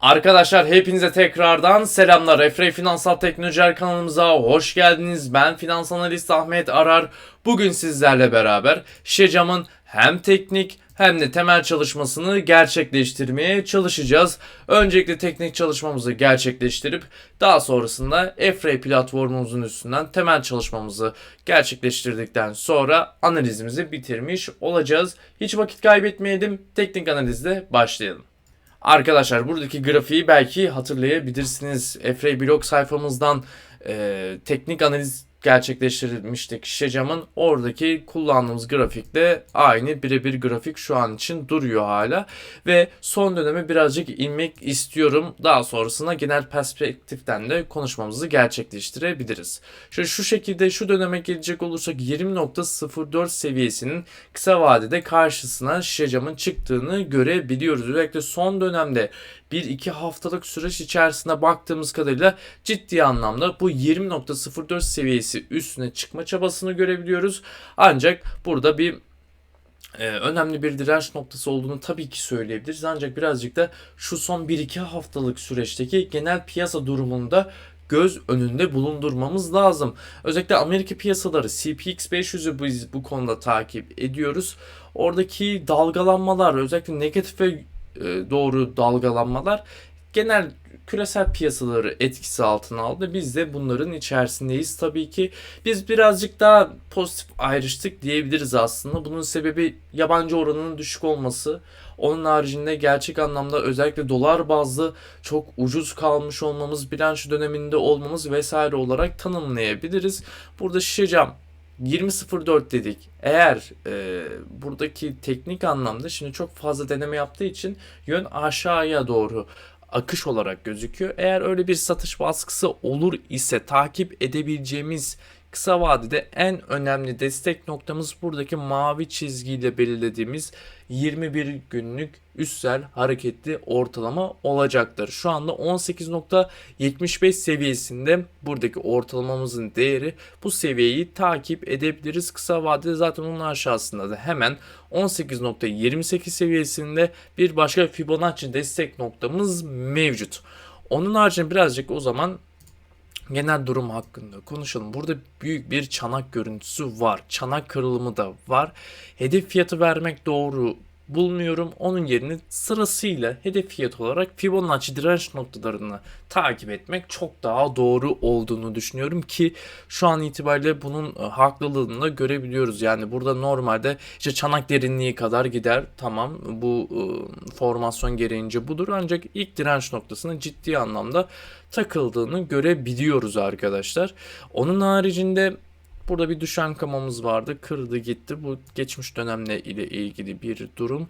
Arkadaşlar hepinize tekrardan selamlar. Efrey Finansal Teknolojiler kanalımıza hoş geldiniz. Ben finans analist Ahmet Arar. Bugün sizlerle beraber Şecam'ın hem teknik hem de temel çalışmasını gerçekleştirmeye çalışacağız. Öncelikle teknik çalışmamızı gerçekleştirip daha sonrasında Efrey platformumuzun üstünden temel çalışmamızı gerçekleştirdikten sonra analizimizi bitirmiş olacağız. Hiç vakit kaybetmeyelim. Teknik analizle başlayalım. Arkadaşlar buradaki grafiği belki hatırlayabilirsiniz. Efrey blog sayfamızdan e, teknik analiz gerçekleştirilmiştik Şecam'ın oradaki kullandığımız grafikle aynı birebir grafik şu an için duruyor hala ve son döneme birazcık inmek istiyorum. Daha sonrasında genel perspektiften de konuşmamızı gerçekleştirebiliriz. Şöyle şu şekilde şu döneme gelecek olursak 20.04 seviyesinin kısa vadede karşısına Şecam'ın çıktığını görebiliyoruz. Özellikle son dönemde 1-2 haftalık süreç içerisinde baktığımız kadarıyla ciddi anlamda bu 20.04 seviyesi üstüne çıkma çabasını görebiliyoruz. Ancak burada bir e, önemli bir direnç noktası olduğunu tabii ki söyleyebiliriz. Ancak birazcık da şu son 1-2 haftalık süreçteki genel piyasa durumunda göz önünde bulundurmamız lazım. Özellikle Amerika piyasaları CPX 500'ü biz bu konuda takip ediyoruz. Oradaki dalgalanmalar özellikle negatife e, doğru dalgalanmalar genel küresel piyasaları etkisi altına aldı. Biz de bunların içerisindeyiz tabii ki. Biz birazcık daha pozitif ayrıştık diyebiliriz aslında. Bunun sebebi yabancı oranının düşük olması. Onun haricinde gerçek anlamda özellikle dolar bazlı çok ucuz kalmış olmamız, bilanço döneminde olmamız vesaire olarak tanımlayabiliriz. Burada şişeceğim 20.04 dedik. Eğer e, buradaki teknik anlamda şimdi çok fazla deneme yaptığı için yön aşağıya doğru akış olarak gözüküyor. Eğer öyle bir satış baskısı olur ise takip edebileceğimiz kısa vadede en önemli destek noktamız buradaki mavi çizgiyle belirlediğimiz 21 günlük üstsel hareketli ortalama olacaktır. Şu anda 18.75 seviyesinde buradaki ortalamamızın değeri bu seviyeyi takip edebiliriz. Kısa vadede zaten onun aşağısında da hemen 18.28 seviyesinde bir başka Fibonacci destek noktamız mevcut. Onun haricinde birazcık o zaman genel durum hakkında konuşalım. Burada büyük bir çanak görüntüsü var. Çanak kırılımı da var. Hedef fiyatı vermek doğru bulmuyorum. Onun yerine sırasıyla hedef fiyat olarak Fibonacci direnç noktalarını takip etmek çok daha doğru olduğunu düşünüyorum ki şu an itibariyle bunun e, haklılığını da görebiliyoruz. Yani burada normalde işte çanak derinliği kadar gider. Tamam bu e, formasyon gereğince budur ancak ilk direnç noktasının ciddi anlamda takıldığını görebiliyoruz arkadaşlar. Onun haricinde Burada bir düşen kamamız vardı. Kırdı gitti. Bu geçmiş dönemle ile ilgili bir durum.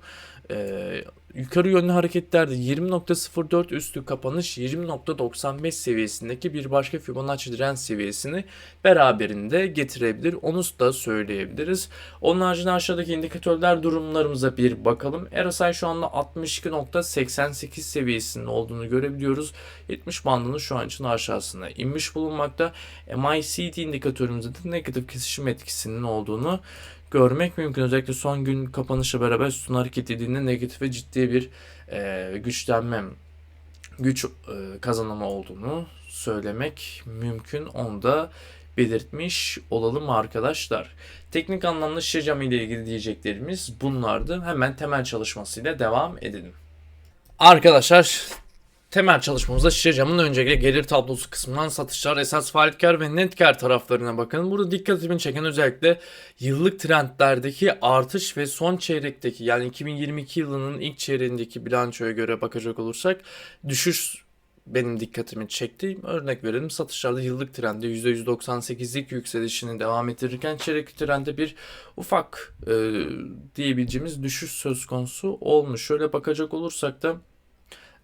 Ee, yukarı yönlü hareketlerde 20.04 üstü kapanış 20.95 seviyesindeki bir başka Fibonacci direnç seviyesini beraberinde getirebilir. Onu da söyleyebiliriz. Onun haricinde aşağıdaki indikatörler durumlarımıza bir bakalım. RSI şu anda 62.88 seviyesinin olduğunu görebiliyoruz. 70 bandını şu an için aşağısına inmiş bulunmakta. MICD indikatörümüzde de negatif kesişim etkisinin olduğunu görmek mümkün. Özellikle son gün kapanışla beraber sütun hareket edildiğinde negatif ve ciddi bir e, güçlenme, güç e, kazanımı olduğunu söylemek mümkün. Onu da belirtmiş olalım arkadaşlar. Teknik anlamda şişecam ile ilgili diyeceklerimiz bunlardı. Hemen temel çalışmasıyla devam edelim. Arkadaşlar Temel çalışmamızda şişe camın öncelikle gelir tablosu kısmından satışlar, esas faaliyet kar ve net kar taraflarına bakın. Burada dikkatimi çeken özellikle yıllık trendlerdeki artış ve son çeyrekteki yani 2022 yılının ilk çeyreğindeki bilançoya göre bakacak olursak düşüş benim dikkatimi çekti. Örnek verelim satışlarda yıllık trende %198'lik yükselişini devam ettirirken çeyrek trende bir ufak e, diyebileceğimiz düşüş söz konusu olmuş. Şöyle bakacak olursak da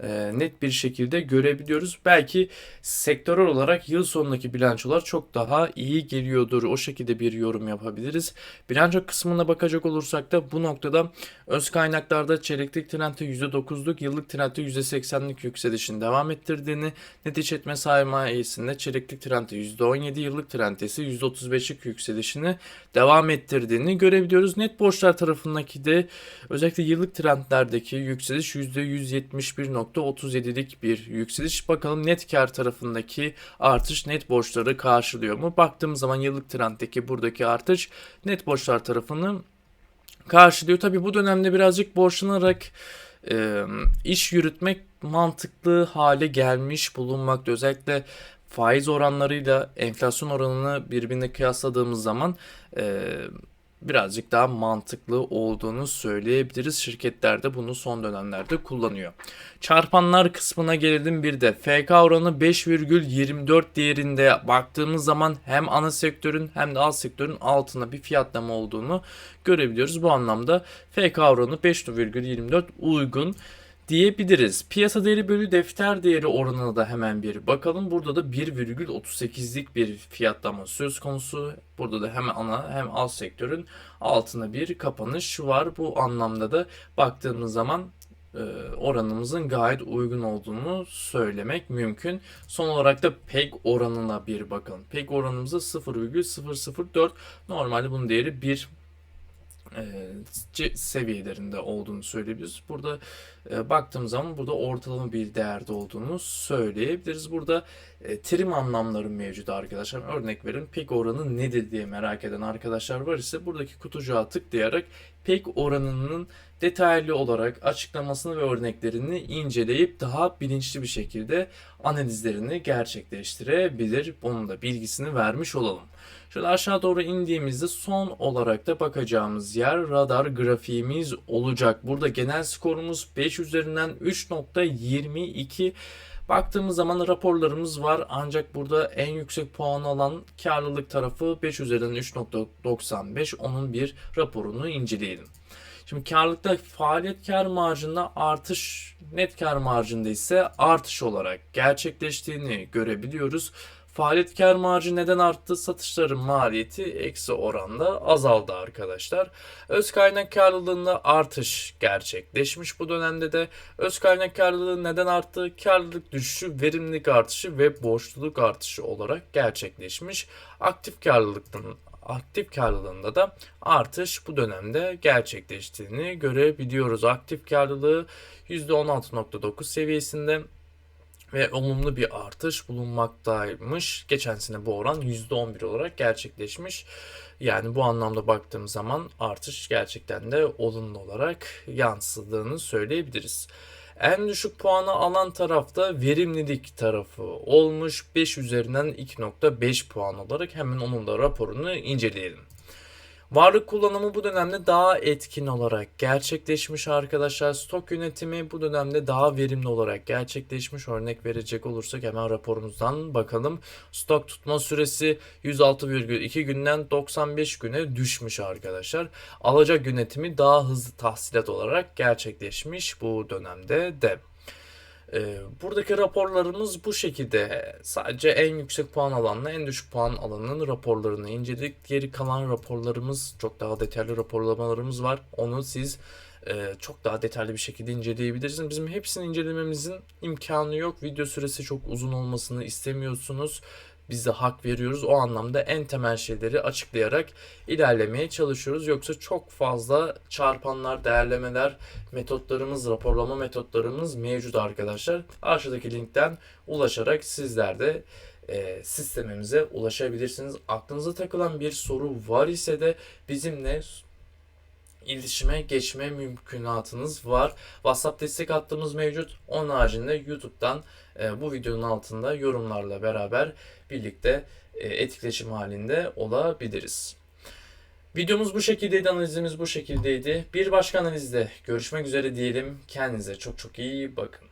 e, net bir şekilde görebiliyoruz. Belki sektörel olarak yıl sonundaki bilançolar çok daha iyi geliyordur. O şekilde bir yorum yapabiliriz. Bilanço kısmına bakacak olursak da bu noktada öz kaynaklarda çeyreklik trendde %9'luk, yıllık trendde %80'lik yükselişin devam ettirdiğini, net işletme sermayesinde çeyreklik trendde %17, yıllık trendde ise %35'lik yükselişini devam ettirdiğini görebiliyoruz. Net borçlar tarafındaki de özellikle yıllık trendlerdeki yükseliş %171 %1.37'lik bir yükseliş. Bakalım net kar tarafındaki artış net borçları karşılıyor mu? Baktığımız zaman yıllık trenddeki buradaki artış net borçlar tarafını karşılıyor. Tabi bu dönemde birazcık borçlanarak e, iş yürütmek mantıklı hale gelmiş bulunmakta. Özellikle faiz oranlarıyla enflasyon oranını birbirine kıyasladığımız zaman e, birazcık daha mantıklı olduğunu söyleyebiliriz. Şirketler de bunu son dönemlerde kullanıyor. Çarpanlar kısmına gelelim bir de. FK oranı 5,24 değerinde baktığımız zaman hem ana sektörün hem de alt sektörün altında bir fiyatlama olduğunu görebiliyoruz. Bu anlamda FK oranı 5,24 uygun diyebiliriz. Piyasa değeri bölü defter değeri oranına da hemen bir bakalım. Burada da 1,38'lik bir fiyatlama söz konusu. Burada da hem ana hem alt sektörün altında bir kapanış var. Bu anlamda da baktığımız zaman e, oranımızın gayet uygun olduğunu söylemek mümkün. Son olarak da PEG oranına bir bakalım. PEG oranımızda 0,004. Normalde bunun değeri 1 e, seviyelerinde olduğunu söyleyebiliriz. Burada e, baktığımız zaman burada ortalama bir değerde olduğunu söyleyebiliriz. Burada e, trim anlamları mevcut arkadaşlar. Örnek verin pek oranı nedir diye merak eden arkadaşlar var ise buradaki kutucuğa tıklayarak pek oranının detaylı olarak açıklamasını ve örneklerini inceleyip daha bilinçli bir şekilde analizlerini gerçekleştirebilir. Bunun da bilgisini vermiş olalım. Şöyle aşağı doğru indiğimizde son olarak da bakacağımız yer radar grafiğimiz olacak. Burada genel skorumuz 5 üzerinden 3.22 Baktığımız zaman raporlarımız var ancak burada en yüksek puan alan karlılık tarafı 5 üzerinden 3.95 onun bir raporunu inceleyelim. Şimdi karlılıkta faaliyet kar marjında artış, net kar marjında ise artış olarak gerçekleştiğini görebiliyoruz. Faaliyet kar marjı neden arttı? Satışların maliyeti eksi oranda azaldı arkadaşlar. Öz kaynak karlılığında artış gerçekleşmiş bu dönemde de. Öz kaynak karlılığı neden arttı? Karlılık düşüşü, verimlilik artışı ve borçluluk artışı olarak gerçekleşmiş. Aktif karlılıktan aktif karlılığında da artış bu dönemde gerçekleştiğini görebiliyoruz. Aktif karlılığı %16.9 seviyesinde ve olumlu bir artış bulunmaktaymış. Geçen sene bu oran %11 olarak gerçekleşmiş. Yani bu anlamda baktığım zaman artış gerçekten de olumlu olarak yansıdığını söyleyebiliriz. En düşük puanı alan tarafta verimlilik tarafı olmuş. 5 üzerinden 2.5 puan olarak hemen onun da raporunu inceleyelim. Varlık kullanımı bu dönemde daha etkin olarak gerçekleşmiş arkadaşlar. Stok yönetimi bu dönemde daha verimli olarak gerçekleşmiş. Örnek verecek olursak hemen raporumuzdan bakalım. Stok tutma süresi 106,2 günden 95 güne düşmüş arkadaşlar. Alacak yönetimi daha hızlı tahsilat olarak gerçekleşmiş bu dönemde de. Ee, buradaki raporlarımız bu şekilde. Sadece en yüksek puan alanla en düşük puan alanının raporlarını inceledik. Geri kalan raporlarımız çok daha detaylı raporlamalarımız var. Onu siz e, çok daha detaylı bir şekilde inceleyebilirsiniz. Bizim hepsini incelememizin imkanı yok. Video süresi çok uzun olmasını istemiyorsunuz biz de hak veriyoruz. O anlamda en temel şeyleri açıklayarak ilerlemeye çalışıyoruz. Yoksa çok fazla çarpanlar, değerlemeler, metotlarımız, raporlama metotlarımız mevcut arkadaşlar. Aşağıdaki linkten ulaşarak sizler de e, sistemimize ulaşabilirsiniz. Aklınıza takılan bir soru var ise de bizimle iletişime geçme mümkünatınız var. WhatsApp destek hattımız mevcut. Onun haricinde YouTube'dan e, bu videonun altında yorumlarla beraber birlikte e, etkileşim halinde olabiliriz. Videomuz bu şekildeydi, analizimiz bu şekildeydi. Bir başka analizde görüşmek üzere diyelim. Kendinize çok çok iyi bakın.